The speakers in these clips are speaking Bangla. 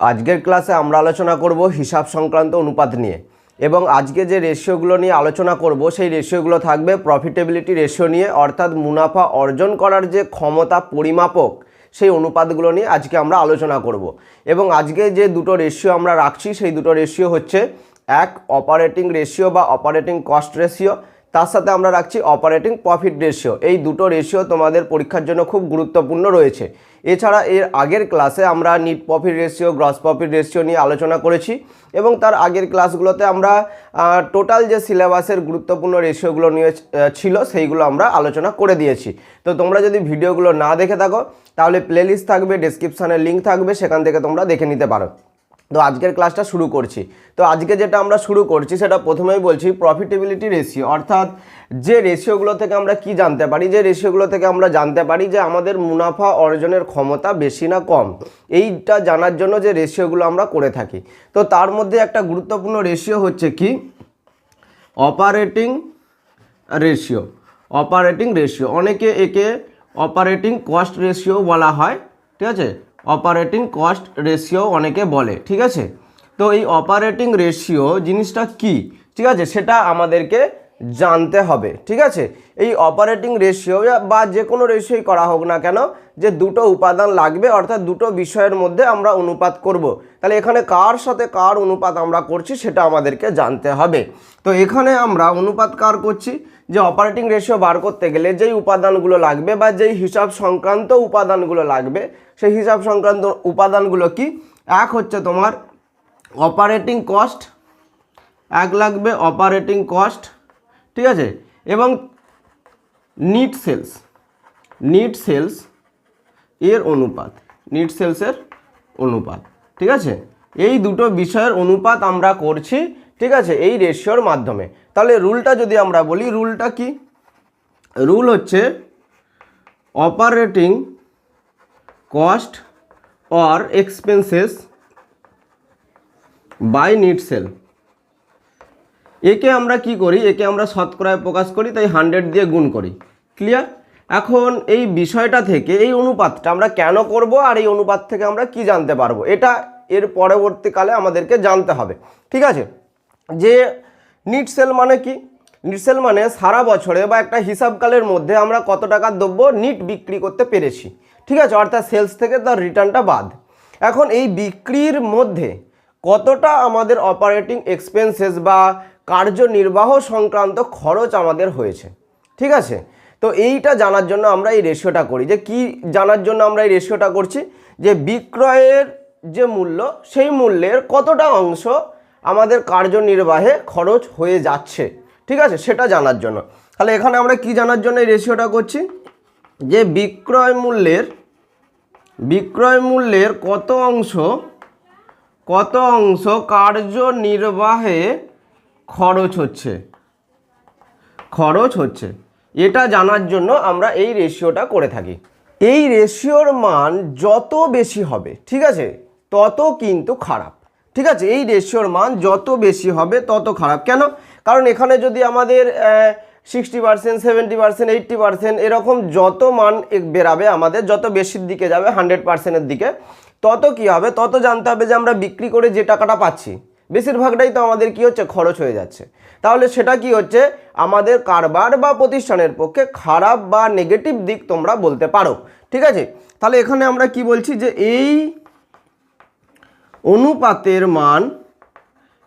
আজকের ক্লাসে আমরা আলোচনা করব হিসাব সংক্রান্ত অনুপাত নিয়ে এবং আজকে যে রেশিওগুলো নিয়ে আলোচনা করব, সেই রেশিওগুলো থাকবে প্রফিটেবিলিটি রেশিও নিয়ে, অর্থাৎ মুনাফা অর্জন করার যে ক্ষমতা পরিমাপক, সেই অনুপাতগুলো নিয়ে আজকে আমরা আলোচনা করব। এবং আজকে যে দুটো রেশিও আমরা রাখছি, সেই দুটো রেশিও হচ্ছে এক অপারেটিং রেশিও বা অপারেটিং কস্ট রেশিও তার সাথে আমরা রাখছি অপারেটিং প্রফিট রেশিও এই দুটো রেশিও তোমাদের পরীক্ষার জন্য খুব গুরুত্বপূর্ণ রয়েছে। এছাড়া এর আগের ক্লাসে আমরা net profit ratio gross profit ratio নিয়ে আলোচনা করেছি এবং তার আগের ক্লাসগুলোতে আমরা টোটাল যে সিলেবাসের গুরুত্বপূর্ণ রেশিওগুলো নিয়ে ছিল সেইগুলো আমরা আলোচনা করে দিয়েছি। তো তোমরা যদি ভিডিওগুলো না দেখে থাকো, তাহলে প্লেলিস্ট থাকবে ডেসক্রিপশানে লিঙ্ক থাকবে, সেখান থেকে তোমরা দেখে নিতে পারো। তো আজকের ক্লাসটা শুরু করছি। তো আজকে যেটা আমরা শুরু করছি, সেটা প্রথমেই বলছি প্রফিটেবিলিটি রেশিও অর্থাৎ যে রেশিওগুলো থেকে আমরা কি জানতে পারি, যে রেশিওগুলো থেকে আমরা জানতে পারি যে আমাদের মুনাফা অর্জনের ক্ষমতা বেশি না কম। এইটা জানার জন্য যে রেশিওগুলো আমরা করে থাকি। তো তার মধ্যে একটা গুরুত্বপূর্ণ রেশিও হচ্ছে কি? অপারেটিং রেশিও অপারেটিং রেশিও অনেকে একে অপারেটিং কস্ট রেশিও বলা হয়, ঠিক আছে? অপারেটিং কস্ট রেশিও অনেকে বলে, ঠিক আছে? তো এই অপারেটিং রেশিও জিনিসটা কি? ঠিক আছে, সেটা আমাদেরকে জানতে হবে, ঠিক আছে? এই অপারেটিং রেশিও বা যে কোনো রেশিওই করা হোক না কেন যে দুটো উপাদান লাগবে, অর্থাৎ দুটো বিষয়ের মধ্যে আমরা অনুপাত করব। তাহলে এখানে কার সাথে কার অনুপাত আমরা করছি সেটা আমাদেরকে জানতে হবে। তো এখানে আমরা অনুপাত কার করছি? যে অপারেটিং রেশিও বার করতে গেলে যেই উপাদানগুলো লাগবে বা যেই হিসাব সংক্রান্ত উপাদানগুলো লাগবে, সেই হিসাব সংক্রান্ত উপাদানগুলো কি? এক হচ্ছে তোমার অপারেটিং কস্ট এক লাগবে অপারেটিং কস্ট ঠিক আছে? এবং নিট সেলস নিট সেলস এর অনুপাত নিট সেলসের অনুপাত, ঠিক আছে? এই দুটো বিষয়ের অনুপাত আমরা করছি, ঠিক আছে? এই রেশিওর মাধ্যমে। তাহলে রুলটা যদি আমরা বলি রুলটা কি? রুল হচ্ছে operating cost or expenses by net sale একে আমরা কি করি? একে আমরা শতকরায় প্রকাশ করি, তাই হান্ড্রেড দিয়ে গুণ করি। ক্লিয়ার এখন এই বিষয়টা থেকে, এই অনুপাতটা আমরা কেন করব আর এই অনুপাত থেকে আমরা কি জানতে পারব? এটা এর পরবর্তীকালে আমাদেরকে জানতে হবে। ঠিক আছে? যে নিট সেল মানে কি? নিট সেল মানে সারা বছরে বা একটা হিসাবকালের মধ্যে আমরা কত টাকার দ্রব্য নিট বিক্রি করতে পেরেছি। ঠিক আছে? অর্থাৎ সেলস থেকে তার রিটার্নটা বাদ। এখন এই বিক্রির মধ্যে কতটা আমাদের অপারেটিং এক্সপেন্সেস বা কার্যনির্বাহ সংক্রান্ত খরচ আমাদের হয়েছে? ঠিক আছে? তো এইটা জানার জন্য আমরা এই রেশিওটা করি। যে কি জানার জন্য আমরা এই রেশিওটা করছি? যে বিক্রয়ের যে মূল্য, সেই মূল্যের কতটা অংশ আমাদের কার্যনির্বাহে খরচ হয়ে যাচ্ছে। ঠিক আছে? সেটা জানার জন্য। তাহলে এখানে আমরা কি জানার জন্য এই রেশিওটা করছি? যে বিক্রয় মূল্যের বিক্রয় মূল্যের কত অংশ কত অংশ কার্যনির্বাহে খরচ হচ্ছে? খরচ হচ্ছে। এটা জানার জন্য আমরা এই রেশিওটা করে থাকি। এই রেশিওর মান যত বেশি হবে, ঠিক আছে, তত কিন্তু খারাপ। ঠিক আছে, এই রেশিওর মান যত বেশি হবে, তত খারাপ। কেন? কারণ এখানে যদি আমাদের sixty percent seventy percent eighty percent এরকম যত মান বেরাবে আমাদের, যত বেশির দিকে যাবে হান্ড্রেড পার্সেন্টের দিকে, তত কি হবে? তত জানতে হবে যে আমরা বিক্রি করে যে টাকাটা পাচ্ছি। বেশিরভাগটাই তো আমাদের কি হচ্ছে? খরচ হয়ে যাচ্ছে। তাহলে সেটা কি হচ্ছে? আমাদের কারবার বা প্রতিষ্ঠানের পক্ষে খারাপ বা নেগেটিভ দিক তোমরা বলতে পারো। ঠিক আছে? তাহলে এখানে আমরা কি বলছি যে এই অনুপাতের মান,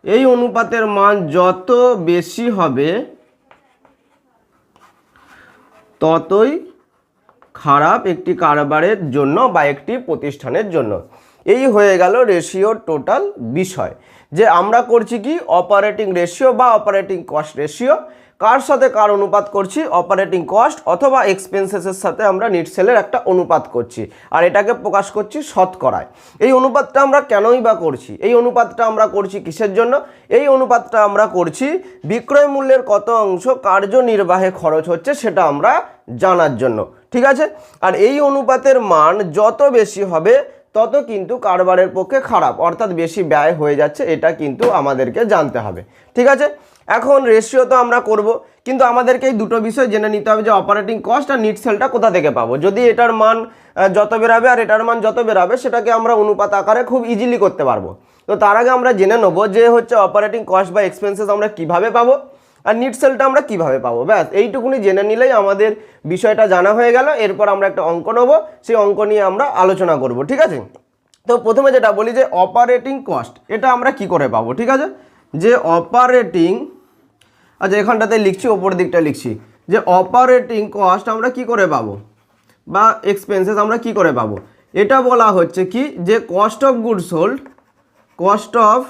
এই অনুপাতের মান যত বেশি হবে, ততই খারাপ একটি কারবারের জন্য বা একটি প্রতিষ্ঠানের জন্য। এই হয়ে গেল রেশিওর টোটাল বিষয়। যে আমরা করছি কি? অপারেটিং রেশিও বা অপারেটিং কস্ট রেশিও কার সাথে কার অনুপাত করছি? অপারেটিং কস্ট অথবা এক্সপেন্সেসের সাথে আমরা নিট সেলের একটা অনুপাত করছি। আর এটাকে প্রকাশ করছি শতকরায়। এই অনুপাতটা আমরা কেনই বা করছি? এই অনুপাতটা আমরা করছি কিসের জন্য? এই অনুপাতটা আমরা করছি বিক্রয় মূল্যের কত অংশ কার্যনির্বাহে খরচ হচ্ছে সেটা আমরা জানার জন্য। ঠিক আছে? আর এই অনুপাতের মান যত বেশি হবে তত কিন্তু কারবারের পক্ষে খারাপ, অর্থাৎ বেশি ব্যয় হয়ে যাচ্ছে, এটা কিন্তু আমাদেরকে জানতে হবে। ঠিক আছে? এখন রেশিও তো আমরা করব, কিন্তু আমাদেরকে এই দুটো বিষয় জেনে নিতে হবে যে অপারেটিং কস্ট আর নিট সেলটা কোথা থেকে পাবো। যদি এটার মান যত বেরাবে আর এটার মান যত বেরাবে, সেটাকে আমরা অনুপাত আকারে খুব ইজিলি করতে পারব। তো তার আগে আমরা জেনে নেব যে হচ্ছে অপারেটিং কস্ট বা এক্সপেন্সেস আমরা কীভাবে পাবো। আর নিট সেলটা আমরা কীভাবে পাবো? ব্যাস, এইটুকুনি জেনে নিলেই আমাদের বিষয়টা জানা হয়ে গেল। এরপর আমরা একটা অঙ্ক নেব। সেই অঙ্ক নিয়ে আমরা আলোচনা করব, ঠিক আছে? তো প্রথমে যেটা বলি যে অপারেটিং কস্ট এটা আমরা কি করে পাবো, ঠিক আছে? যে অপারেটিং আচ্ছা এখানটাতে লিখছি ওপর দিকটা লিখছি। যে অপারেটিং কস্ট আমরা কি করে পাবো? বা এক্সপেন্সেস আমরা কি করে পাবো? এটা বলা হচ্ছে কি? যে cost of good sold cost of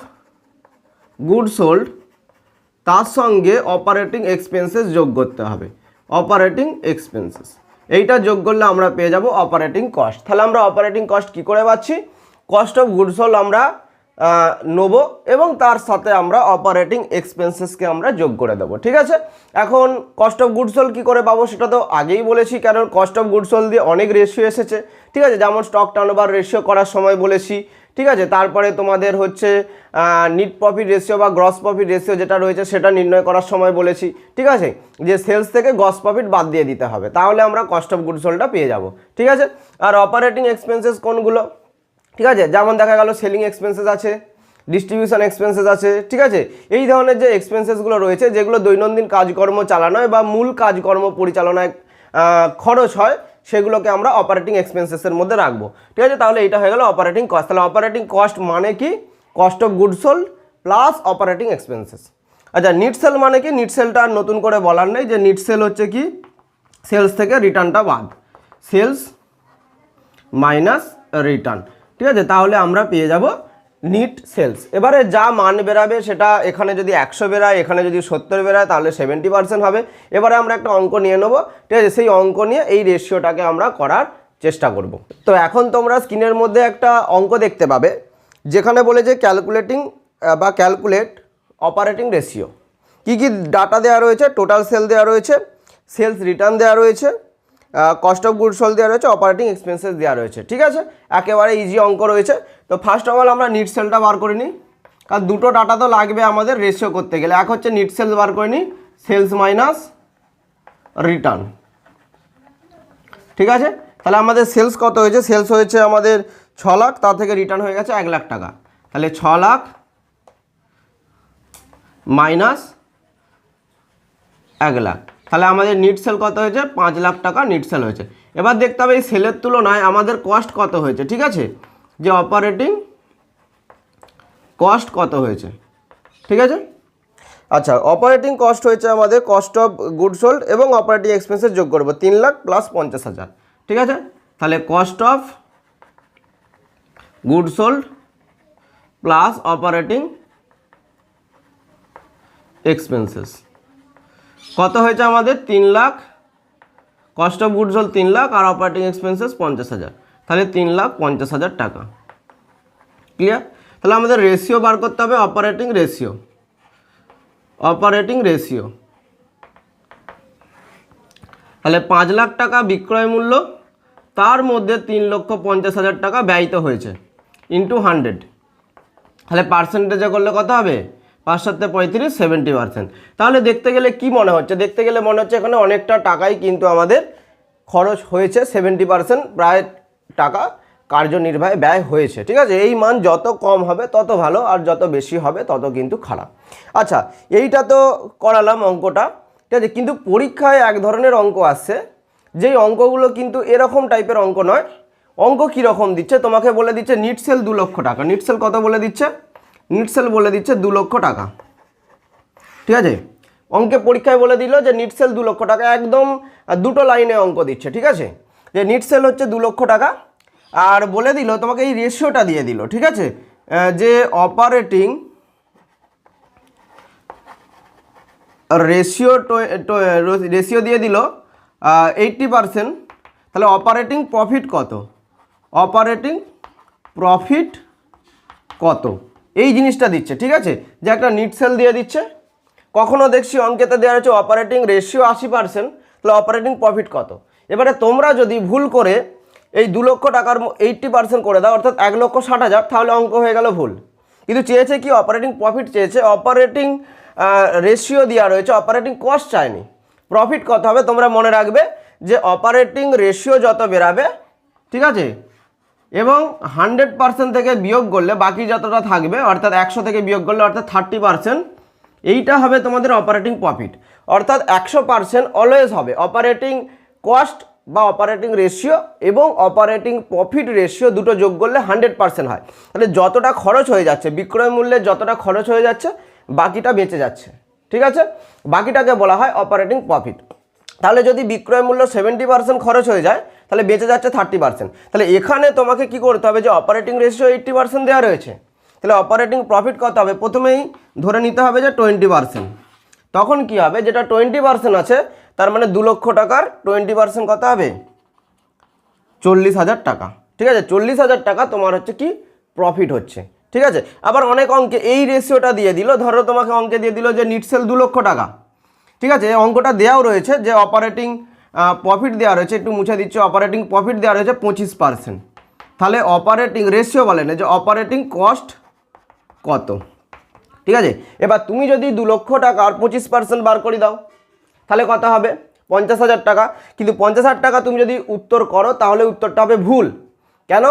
good sold তার সঙ্গে অপারেটিং এক্সপেন্সেস যোগ করতে হবে। অপারেটিং এক্সপেন্সেস এইটা যোগ করলে আমরা পেয়ে যাব অপারেটিং কস্ট তাহলে আমরা অপারেটিং কস্ট কি করে পাচ্ছি? কস্ট অফ গুডস হল আমরা নেব এবং তার সাথে আমরা অপারেটিং এক্সপেন্সেসকে আমরা যোগ করে দেবো। ঠিক আছে? এখন কস্ট অফ গুডস হল কী করে পাবো সেটা তো আগেই বলেছি, কারণ কস্ট অফ গুডস হল দিয়ে অনেক রেশিও এসেছে। ঠিক আছে? যেমন স্টক টার্নওভার রেশিও করার সময় বলেছি ঠিক আছে? তারপরে তোমাদের হচ্ছে নিট প্রফিট রেশিও বা গ্রস প্রফিট রেশিও যেটা রয়েছে সেটা নির্ণয় করার সময় বলেছি, ঠিক আছে? যে সেলস থেকে গ্রস প্রফিট বাদ দিয়ে দিতে হবে। তাহলে আমরা কস্ট অফ গুডস হোলটা পেয়ে যাব, ঠিক আছে? আর অপারেটিং এক্সপেন্সেস কোনগুলো? ঠিক আছে? যেমন দেখা গেল সেলিং এক্সপেন্সেস আছে ডিস্ট্রিবিউশন এক্সপেন্সেস আছে, ঠিক আছে? এই ধরনের যে এক্সপেন্সেসগুলো রয়েছে, যেগুলো দৈনন্দিন কাজকর্ম চালানোয় বা মূল কাজকর্ম পরিচালনায় খরচ হয় সেগুলোকে আমরা অপারেটিং এক্সপেন্সেসের মধ্যে রাখব। ঠিক আছে? তাহলে এটা হয়ে গেল অপারেটিং কস্ট তাহলে অপারেটিং কস্ট মানে কি? Cost of good sold plus operating expenses আচ্ছা নিট সেল মানে কি? নিট সেলটা আর নতুন করে বলার নেই যে নিট সেল হচ্ছে কি? সেলস থেকে রিটার্নটা বাদ। সেলস মাইনাস রিটার্ন ঠিক আছে? তাহলে আমরা পেয়ে যাব নিট সেলস এবারে যা মান বেরাবে সেটা এখানে যদি একশো বেরায়, এখানে যদি সত্তর বেরায়, তাহলে সেভেন্টি পার্সেন্ট হবে। এবারে আমরা একটা অঙ্ক নিয়ে নেব। ঠিক আছে, সেই অঙ্ক নিয়ে এই রেশিওটাকে আমরা করার চেষ্টা করব। তো এখন তোমরা স্ক্রিনের মধ্যে একটা অঙ্ক দেখতে পাবে, যেখানে বলে যে ক্যালকুলেটিং বা ক্যালকুলেট অপারেটিং রেশিও কী কী ডাটা দেওয়া রয়েছে? টোটাল সেল দেওয়া রয়েছে সেলস রিটার্ন দেওয়া রয়েছে কস্ট অফ গুড সোল দেওয়া রয়েছে অপারেটিং এক্সপেন্সেস দেওয়া রয়েছে, ঠিক আছে? একেবারে ইজি অঙ্ক রয়েছে। তো ফার্স্ট অফ অল আমরা নিট সেলটা বার করে নিই, কারণ দুটো ডাটা তো লাগবে আমাদের রেশিও করতে গেলে। এক হচ্ছে নিট সেলস বার করে নিই সেলস মাইনাস রিটার্ন ঠিক আছে? তাহলে আমাদের সেলস কত হয়েছে? সেলস হয়েছে আমাদের ছ লাখ, তার থেকে রিটার্ন হয়ে গেছে এক লাখ টাকা। তাহলে ছ লাখ মাইনাস এক লাখ। তাহলে আমাদের নিট সেল কত হয়েছে? পাঁচ লাখ টাকা নিট সেল হয়েছে। এবার দেখতে হবে এই সেলের তুলনায় আমাদের কস্ট কত হয়েছে, ঠিক আছে? যে অপারেটিং কস্ট কত হয়েছে, ঠিক আছে? আচ্ছা অপারেটিং কস্ট হয়েছে আমাদের কস্ট অফ গুড সোল্ড এবং অপারেটিং এক্সপেন্সেস যোগ করব, তিন লাখ প্লাস পঞ্চাশ হাজার, ঠিক আছে? তাহলে cost of good sold plus operating expenses কত হয়েছে আমাদের? তিন লাখ। কস্ট অফ গুডস হল তিন লাখ আর অপারেটিং এক্সপেন্সেস পঞ্চাশ হাজার। তাহলে তিন লাখ পঞ্চাশ হাজার টাকা। ক্লিয়ার তাহলে আমাদের রেশিও বার করতে হবে অপারেটিং রেশিও অপারেটিং রেশিও তাহলে পাঁচ লাখ টাকা বিক্রয় মূল্য, তার মধ্যে তিন লক্ষ পঞ্চাশ হাজার টাকা ব্যয়িত হয়েছে ইন্টু হান্ড্রেড তাহলে পার্সেন্টেজে করলে কত হবে? পাঁচ পঁয়ত্রিশ সেভেন্টি পার্সেন্ট তাহলে দেখতে গেলে কি মনে হচ্ছে? দেখতে গেলে মনে হচ্ছে এখানে অনেকটা টাকাই কিন্তু আমাদের খরচ হয়েছে। সেভেন্টি পার্সেন্ট প্রায় টাকা কার্যনির্বাহে ব্যয় হয়েছে। ঠিক আছে? এই মান যত কম হবে, তত ভালো, আর যত বেশি হবে, তত কিন্তু খারাপ। আচ্ছা এইটা তো করালাম অঙ্কটা। ঠিক আছে? কিন্তু পরীক্ষায় এক ধরনের অঙ্ক আসছে। যেই অঙ্কগুলো কিন্তু এরকম টাইপের অঙ্ক নয়। অঙ্ক কীরকম দিচ্ছে? তোমাকে বলে দিচ্ছে, নিট সেল দু লক্ষ টাকা। নিট সেল কত বলে দিচ্ছে? নিট সেল বলে দিচ্ছে দু লক্ষ টাকা। ঠিক আছে? অঙ্কে পরীক্ষায় বলে দিল যে নিট সেল দু লক্ষ টাকা, একদম দুটো লাইনে অঙ্ক দিচ্ছে, ঠিক আছে? যে নিট সেল হচ্ছে দু লক্ষ টাকা, আর বলে দিল, তোমাকে এই রেশিওটা দিয়ে দিল, ঠিক আছে? যে অপারেটিং রেশিও রেশিও দিয়ে দিল এইটটি পারসেন্ট তাহলে অপারেটিং প্রফিট কত? অপারেটিং প্রফিট কত? এই জিনিসটা দিচ্ছে, ঠিক আছে? যে একটা নিট সেল দিয়ে দিচ্ছে। কখনো দেখছি অঙ্কেতে দেওয়া হচ্ছে অপারেটিং রেশিও আশি পার্সেন্ট তাহলে অপারেটিং প্রফিট কত? এবারে তোমরা যদি ভুল করে এই দু লক্ষ টাকার এইট্টি পার্সেন্ট করে দাও, অর্থাৎ এক লক্ষ ষাট হাজার, তাহলে অঙ্ক হয়ে গেল ভুল। কিন্তু চেয়েছে কি অপারেটিং প্রফিট চেয়েছে অপারেটিং রেশিও দেওয়া রয়েছে অপারেটিং কস্ট চায়নি। প্রফিট কত হবে তোমরা মনে রাখবে যে অপারেটিং রেশিও যত বেরাবে ঠিক আছে? এবং হান্ড্রেড পার্সেন্ট থেকে বিয়োগ করলে বাকি যতটা থাকবে, অর্থাৎ একশো থেকে বিয়োগ করলে অর্থাৎ থার্টি পার্সেন্ট, এইটা হবে তোমাদের অপারেটিং প্রফিট অর্থাৎ একশো পার্সেন্ট অলওয়েজ হবে। অপারেটিং কস্ট বা অপারেটিং রেশিও এবং অপারেটিং প্রফিট রেশিও দুটো যোগ করলে হান্ড্রেড পার্সেন্ট হয়। তাহলে যতটা খরচ হয়ে যাচ্ছে, বিক্রয় মূল্যে যতটা খরচ হয়ে যাচ্ছে, বাকিটা বেঁচে যাচ্ছে। ঠিক আছে? বাকিটাকে বলা হয় অপারেটিং প্রফিট তাহলে যদি বিক্রয় মূল্য সেভেন্টি পার্সেন্ট খরচ হয়ে যায় তাহলে বেঁচে যাচ্ছে থার্টি পার্সেন্ট তাহলে এখানে তোমাকে কি করতে হবে যে অপারেটিং রেশিও এইট্টি পার্সেন্ট দেওয়া রয়েছে। তাহলে অপারেটিং প্রফিট কত হবে? প্রথমেই ধরে নিতে হবে যে টোয়েন্টি পার্সেন্ট তখন কি হবে? যেটা টোয়েন্টি পার্সেন্ট আছে, তার মানে দু লক্ষ টাকার টোয়েন্টি পার্সেন্ট কত হবে? চল্লিশ হাজার টাকা। ঠিক আছে? চল্লিশ হাজার টাকা তোমার হচ্ছে কি? প্রফিট হচ্ছে। ঠিক আছে? আবার অনেক অঙ্কে এই রেশিওটা দিয়ে দিল, ধরো তোমাকে অঙ্কে দিয়ে দিল যে নিট সেল দু লক্ষ টাকা। ঠিক আছে? অঙ্কটা দেওয়াও রয়েছে যে অপারেটিং প্রফিট দেওয়া রয়েছে, একটু মুছে দিচ্ছে অপারেটিং প্রফিট দেওয়া রয়েছে পঁচিশ পার্সেন্ট তাহলে অপারেটিং রেশিও বলেন যে অপারেটিং কস্ট কত? ঠিক আছে? এবার তুমি যদি দু লক্ষ টাকার পঁচিশ পার্সেন্ট বার করে দাও, তাহলে কত হবে? পঞ্চাশ হাজার টাকা। কিন্তু পঞ্চাশ হাজার টাকা তুমি যদি উত্তর করো, তাহলে উত্তরটা হবে ভুল। কেন?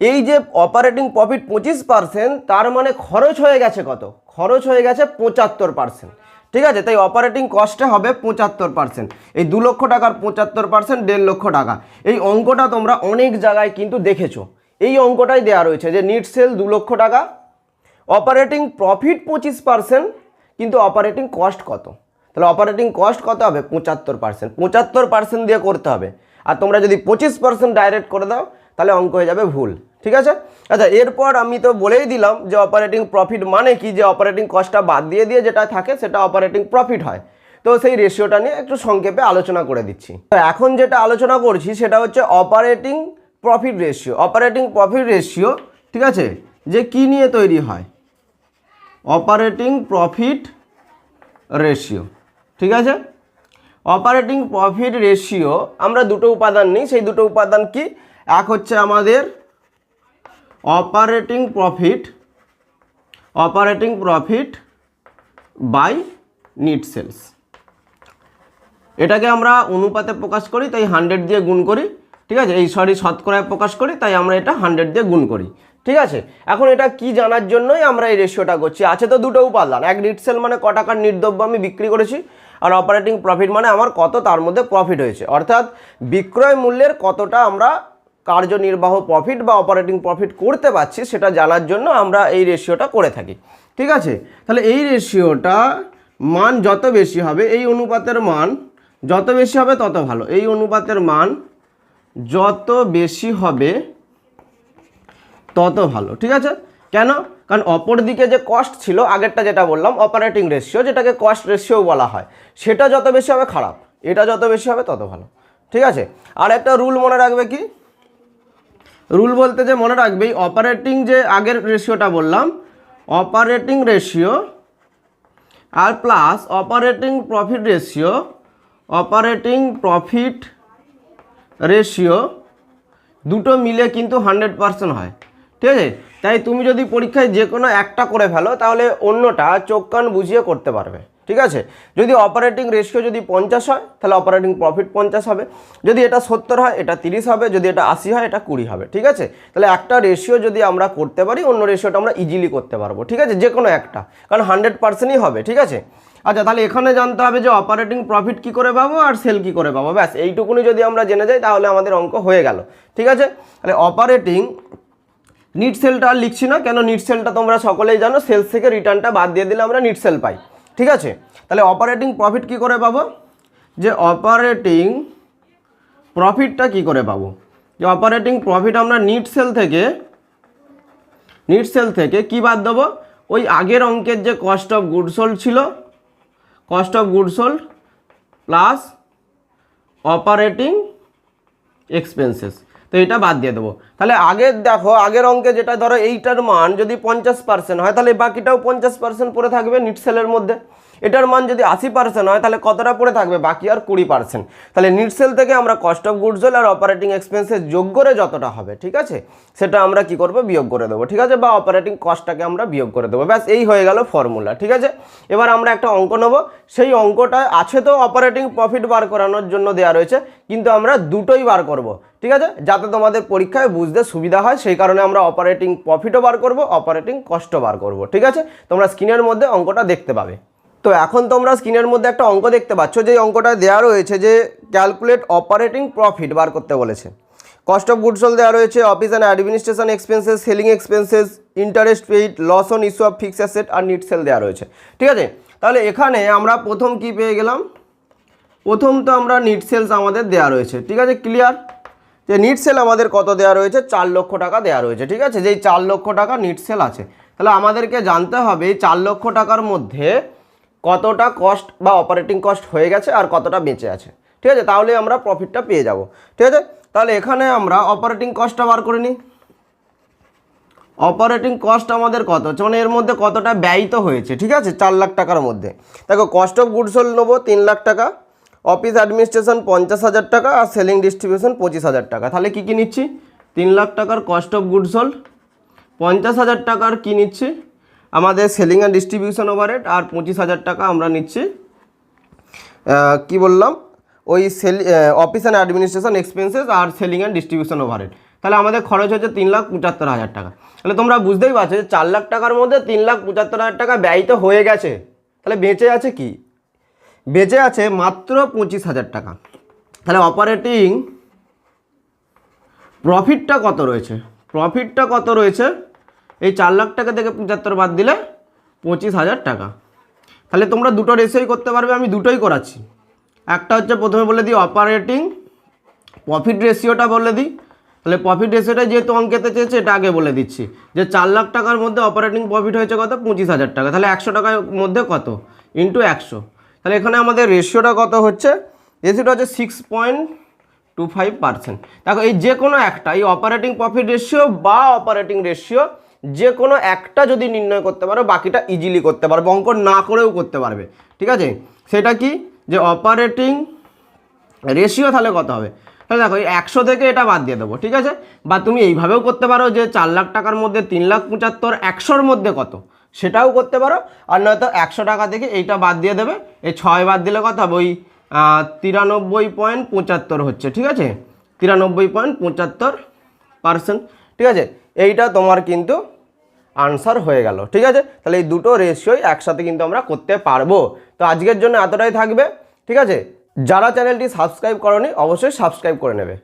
এই যে অপারেটিং প্রফিট পঁচিশ পার্সেন্ট তার মানে খরচ হয়ে গেছে কত? খরচ হয়ে গেছে পঁচাত্তর পার্সেন্ট ঠিক আছে? তাই অপারেটিং কস্টে হবে পঁচাত্তর পার্সেন্ট এই দু লক্ষ টাকার পঁচাত্তর পার্সেন্ট দেড় লক্ষ টাকা। এই অঙ্কটা তোমরা অনেক জায়গায় কিন্তু দেখেছ। এই অঙ্কটাই দেওয়া রয়েছে যে নিট সেল দু লক্ষ টাকা অপারেটিং প্রফিট পঁচিশ পার্সেন্ট কিন্তু অপারেটিং কস্ট কত? তাহলে অপারেটিং কস্ট কত হবে? পঁচাত্তর পার্সেন্ট পঁচাত্তর পার্সেন্ট দিয়ে করতে হবে। আর তোমরা যদি পঁচিশ পার্সেন্ট ডাইরেক্ট করে দাও তাহলে অঙ্ক হয়ে যাবে ভুল, ঠিক আছে? আচ্ছা এরপর আমি তো বলেই দিলাম যে অপারেটিং প্রফিট মানে কি? যে অপারেটিং কস্টটা বাদ দিয়ে দিয়ে যেটা থাকে সেটা অপারেটিং প্রফিট হয়। তো সেই রেশিওটা নিয়ে একটু সংক্ষেপে আলোচনা করে দিচ্ছি। তো এখন যেটা আলোচনা করছি সেটা হচ্ছে operating profit ratio operating profit ratio ঠিক আছে? যে কি নিয়ে তৈরি হয়? অপারেটিং প্রফিট রেশিও ঠিক আছে? অপারেটিং প্রফিট রেশিও আমরা দুটো উপাদান নিই। সেই দুটো উপাদান কি? এক হচ্ছে আমাদের operating profit operating profit by net sales এটাকে আমরা অনুপাতে প্রকাশ করি, তাই হান্ড্রেড দিয়ে গুণ করি, ঠিক আছে? এই সরি শতকরায় প্রকাশ করি, তাই আমরা এটা হান্ড্রেড দিয়ে গুণ করি, ঠিক আছে? এখন এটা কি জানার জন্যই আমরা এই রেশিওটা করছি? আছে তো দুটো উপাদান, এক নিট সেল মানে ক টাকার নির্দ্রব্য আমি বিক্রি করেছি, আর অপারেটিং প্রফিট মানে আমার কত, তার মধ্যে প্রফিট হয়েছে। অর্থাৎ বিক্রয় মূল্যের কতটা আমরা কার্যনির্বাহ প্রফিট বা অপারেটিং প্রফিট করতে পারছি, সেটা জানার জন্য আমরা এই রেশিওটা করে থাকি। ঠিক আছে? তাহলে এই রেশিওটা মান যত বেশি হবে, এই অনুপাতের মান যত বেশি হবে তত ভালো। এই অনুপাতের মান যত বেশি হবে তত ভালো। ঠিক আছে? কেন? কারণ অপর দিকে যে কস্ট ছিল, আগেরটা যেটা বললাম অপারেটিং রেশিও যেটাকে কস্ট রেশিও বলা হয়, সেটা যত বেশি হবে খারাপ। এটা যত বেশি হবে তত ভালো। ঠিক আছে? আর একটা রুল মনে রাখবে কি? রুল বলতে যে মনে রাখবে অপারেটিং যে আগের রেশিওটা বললাম অপারেটিং রেশিও আর plus operating profit ratio operating profit ratio দুটো মিলে কিন্তু হান্ড্রেড পার্সেন্ট হয়। ঠিক আছে? তাই তুমি যদি পরীক্ষায় যে কোনো একটা করে ফেলো, তাহলে অন্যটা চোখ কান বুঝিয়ে করতে পারবে। ঠিক আছে? যদি অপারেটিং রেশিও যদি পঞ্চাশ হয়, তাহলে অপারেটিং প্রফিট পঞ্চাশ হবে। যদি এটা সত্তর হয়, এটা তিরিশ হবে। যদি এটা আশি হয়, এটা কুড়ি হবে। ঠিক আছে? তাহলে একটা রেশিও যদি আমরা করতে পারি, অন্য রেশিওটা আমরা ইজিলি করতে পারব। ঠিক আছে? যে কোনো একটা। কারণ হান্ড্রেড পার্সেন্টই হবে। ঠিক আছে? আচ্ছা তাহলে এখানে জানতে হবে যে অপারেটিং প্রফিট কি করে পাবো আর সেল কি করে পাবো। ব্যাস, এইটুকুনি যদি আমরা জেনে যাই, তাহলে আমাদের অঙ্ক হয়ে গেল। ঠিক আছে? তাহলে অপারেটিং নিট সেলটা আর লিখছি না। কেন নিট সেলটা তোমরা সকলেই জানো? সেলস থেকে রিটার্নটা বাদ দিয়ে দিলে আমরা নিট সেল পাই। ঠিক আছে? তাহলে অপারেটিং প্রফিট কি করে পাবো? যে অপারেটিং প্রফিটটা কি করে পাবো? যে অপারেটিং প্রফিট আমরা নিট সেল থেকে নিট সেল থেকে কি বাদ দেবো? ওই আগের অঙ্কের যে কস্ট অফ গুড সোল্ড ছিল cost of good sold plus operating expenses তো এটা বাদ দিয়ে দেবো। তাহলে আগের দেখো, আগের অঙ্কে যেটা ধরো, এইটার মান যদি পঞ্চাশ পার্সেন্ট হয়, তাহলে বাকিটাও পঞ্চাশ পার্সেন্ট পরে থাকবে নিট সেলের মধ্যে। এটার মান যদি আশি পার্সেন্ট হয়, তাহলে কতটা পড়ে থাকবে? বাকি আর কুড়ি পার্সেন্ট তাহলে নিটসেল থেকে আমরা কস্ট অফ গুডস আর অপারেটিং এক্সপেন্সেস যোগ করে যতটা হবে, ঠিক আছে? সেটা আমরা কি করব? বিয়োগ করে দেবো, ঠিক আছে? বা অপারেটিং কস্টটাকে আমরা বিয়োগ করে দেবো। ব্যাস, এই হয়ে গেল ফর্মুলা ঠিক আছে? এবার আমরা একটা অঙ্ক নেব। সেই অঙ্কটা আছে তো অপারেটিং প্রফিট বার করানোর জন্য দেওয়া রয়েছে, কিন্তু আমরা দুটোই বার করব, ঠিক আছে? যাতে তোমাদের পরীক্ষায় বুঝতে সুবিধা হয়, সেই কারণে আমরা অপারেটিং প্রফিটও বার করব অপারেটিং কস্টও বার করব, ঠিক আছে? তোমরা স্ক্রিনের মধ্যে অঙ্কটা দেখতে পাবে। তো এখন তোমরা স্ক্রিনের মধ্যে একটা অঙ্ক দেখতে পাচ্ছ যে অঙ্কটা দেওয়া রয়েছে যে ক্যালকুলেট অপারেটিং প্রফিট বার করতে বলেছে। কস্ট অফ গুডসল দেওয়া রয়েছে office and administration expenses selling expenses interest paid loss on issue of fixed asset R net sale দেওয়া রয়েছে। ঠিক আছে? তাহলে এখানে আমরা প্রথম কি পেয়ে গেলাম? প্রথম তো আমরা নিট সেলস আমাদের দেওয়া রয়েছে। ঠিক আছে? ক্লিয়ার যে নিট সেল আমাদের কত দেওয়া রয়েছে? চার লক্ষ টাকা দেওয়া রয়েছে। ঠিক আছে? যেই চার লক্ষ টাকা নিট সেল আছে। তাহলে আমাদেরকে জানতে হবে, এই চার লক্ষ টাকার মধ্যে কতটা কস্ট বা অপারেটিং কস্ট হয়ে গেছে আর কতটা বেঁচে আছে। ঠিক আছে? তাহলে আমরা প্রফিটটা পেয়ে যাব। ঠিক আছে? তাহলে এখানে আমরা অপারেটিং কস্টটা বার করে নিই। অপারেটিং কস্ট আমাদের কত? যেমন এর মধ্যে কতটা ব্যয়িত হয়েছে, ঠিক আছে? চার লাখ টাকার মধ্যে। দেখো কস্ট অফ গুডস হোল নেব তিন লাখ টাকা অফিস অ্যাডমিনিস্ট্রেশন পঞ্চাশ হাজার টাকা আর সেলিং ডিস্ট্রিবিউশন পঁচিশ হাজার টাকা। তাহলে কী কী নিচ্ছি? তিন লাখ টাকার কস্ট অফ গুডস হোল পঞ্চাশ হাজার টাকার কী নিচ্ছি? আমাদের সেলিং অ্যান্ড ডিস্ট্রিবিউশন ওভারহেড আর পঁচিশ হাজার টাকা আমরা নিচ্ছি। কি বললাম? ওই sale office and administration expenses R selling and distribution overhead তাহলে আমাদের খরচ হচ্ছে তিন লাখ পঁচাত্তর হাজার টাকা। তাহলে তোমরা বুঝতেই পারছ যে চার লাখ টাকার মধ্যে তিন লাখ পঁচাত্তর হাজার টাকা ব্যয়িত হয়ে গেছে। তাহলে বেঁচে আছে কি? বেঁচে আছে মাত্র পঁচিশ হাজার টাকা। তাহলে অপারেটিং প্রফিটটা কত রয়েছে? প্রফিটটা কত রয়েছে? এই চার লাখ টাকা থেকে পঁচাত্তর বাদ দিলে পঁচিশ হাজার টাকা। তাহলে তোমরা দুটো রেশিওই করতে পারবে, আমি দুটোই করাচ্ছি। একটা হচ্ছে প্রথমে বলে দিই অপারেটিং প্রফিট রেশিওটা বলে দিই। তাহলে প্রফিট রেশিওটা যেহেতু অঙ্কেতে চেয়েছে, এটা আগে বলে দিচ্ছি। যে চার লাখ টাকার মধ্যে অপারেটিং প্রফিট হয়েছে কত? পঁচিশ হাজার টাকা। তাহলে একশো টাকার মধ্যে কত? ইন্টু একশো। তাহলে এখানে আমাদের রেশিওটা কত হচ্ছে? রেশিওটা হচ্ছে six point two five percent দেখো এই যে কোনো একটা, এই অপারেটিং প্রফিট রেশিও বা অপারেটিং রেশিও যে কোনো একটা যদি নির্ণয় করতে পারো, বাকিটা ইজিলি করতে পারবে অঙ্ক না করেও করতে পারবে। ঠিক আছে? সেটা কি? যে অপারেটিং রেশিও তাহলে কত হবে? তাহলে দেখো একশো থেকে এটা বাদ দিয়ে দেবো, ঠিক আছে? বা তুমি এইভাবেও করতে পারো যে চার লাখ টাকার মধ্যে তিন লাখ পঁচাত্তর একশোর মধ্যে কত? সেটাও করতে পারো। আর নয়তো একশো টাকা থেকে এইটা বাদ দিয়ে দেবে। এই ছয় বাদ দিলে কত হবে? ওই তিরানব্বই পয়েন্ট পঁচাত্তর হচ্ছে, ঠিক আছে? তিরানব্বই পয়েন্ট পঁচাত্তর পার্সেন্ট, ঠিক আছে? এইটা তোমার কিন্তু আনসার হয়ে গেল, ঠিক আছে? তাহলে এই দুটো রেশিওই একসাথে কিন্তু আমরা করতে পারব। তো আজকের জন্য এতটাই থাকবে, ঠিক আছে? যারা চ্যানেলটি সাবস্ক্রাইব করনি, অবশ্যই সাবস্ক্রাইব করে নেবে।